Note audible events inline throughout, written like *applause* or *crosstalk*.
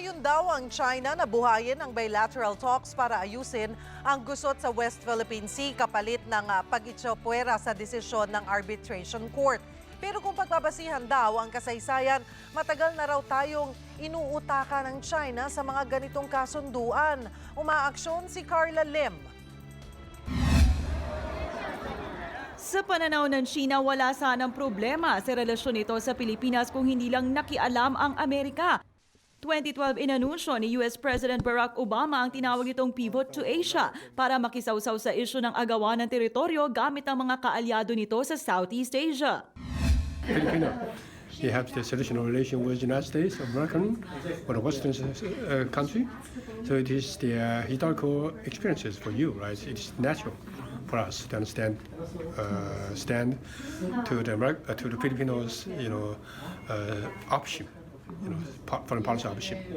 Umayon daw ang China na buhayin ang bilateral talks para ayusin ang gusot sa West Philippine Sea kapalit ng uh, pag-itsyopwera sa desisyon ng arbitration court. Pero kung pagbabasihan daw ang kasaysayan, matagal na raw tayong inuutaka ng China sa mga ganitong kasunduan. Umaaksyon si Carla Lim. Sa pananaw ng China, wala sanang problema sa relasyon nito sa Pilipinas kung hindi lang nakialam ang Amerika. 2012 inanunsyo ni US President Barack Obama ang tinawag itong pivot to Asia para makisawsaw sa isyu ng agawan ng teritoryo gamit ang mga kaalyado nito sa Southeast Asia. Filipino. He has the traditional relation with the United States, American, or Western uh, country. So it is the uh, historical experiences for you, right? It's natural for us to understand, uh, stand to the uh, to the Filipinos, you know, uh, option, you know, foreign policy.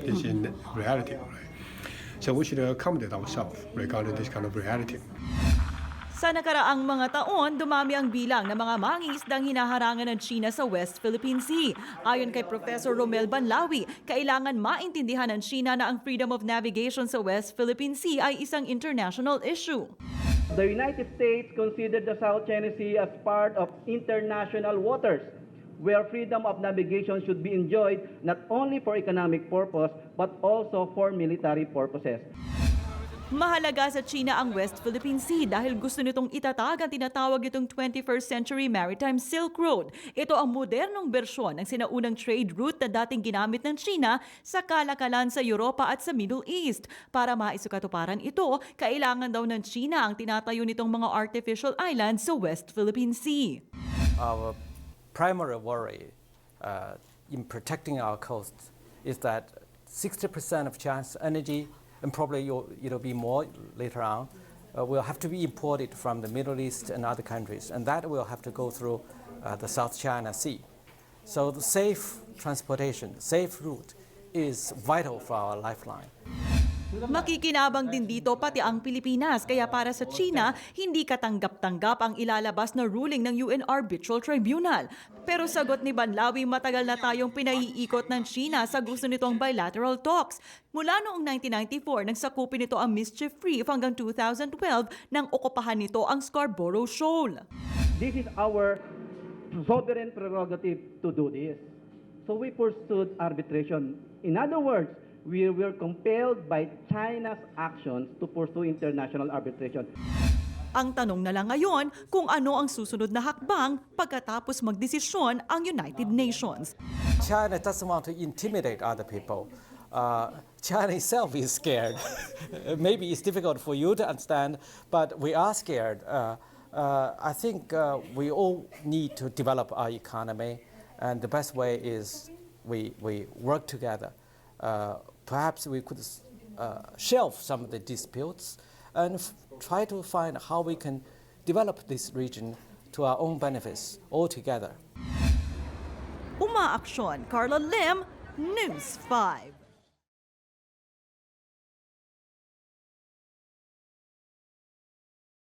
This is in reality, right? So we should accommodate ourselves regarding this kind of reality. Sa nakaraang mga taon, dumami ang bilang ng mga mangingisdang hinaharangan ng China sa West Philippine Sea. Ayon kay Professor Romel Banlawi, kailangan maintindihan ng China na ang freedom of navigation sa West Philippine Sea ay isang international issue. The United States considered the South China Sea as part of international waters where freedom of navigation should be enjoyed not only for economic purpose but also for military purposes. Mahalaga sa China ang West Philippine Sea dahil gusto nitong itatag ang tinatawag itong 21st Century Maritime Silk Road. Ito ang modernong bersyon ng sinaunang trade route na dating ginamit ng China sa kalakalan sa Europa at sa Middle East. Para maisukatuparan ito, kailangan daw ng China ang tinatayo nitong mga artificial islands sa West Philippine Sea. our primary worry uh, in protecting our coasts is that 60% of China's energy, and probably it'll be more later on, uh, will have to be imported from the Middle East and other countries, and that will have to go through uh, the South China Sea. So the safe transportation, safe route is vital for our lifeline. Makikinabang din dito pati ang Pilipinas kaya para sa China, hindi katanggap-tanggap ang ilalabas na ruling ng UN Arbitral Tribunal. Pero sagot ni Banlawi, matagal na tayong pinaiikot ng China sa gusto nitong bilateral talks. Mula noong 1994 nang sakupin nito ang Mischief Reef hanggang 2012 nang okupahan nito ang Scarborough Shoal. This is our sovereign prerogative to do this. So we pursued arbitration. In other words, we were compelled by China's actions to pursue international arbitration. Ang tanong na lang ngayon kung ano ang susunod na hakbang pagkatapos magdesisyon ang United Nations. China doesn't want to intimidate other people. Uh, China itself is scared. *laughs* Maybe it's difficult for you to understand, but we are scared. Uh, uh, I think uh, we all need to develop our economy, and the best way is we, we work together. Uh, perhaps we could uh, shelve some of the disputes and try to find how we can develop this region to our own benefits all together. Umaaksyon, Carla Lim, News 5.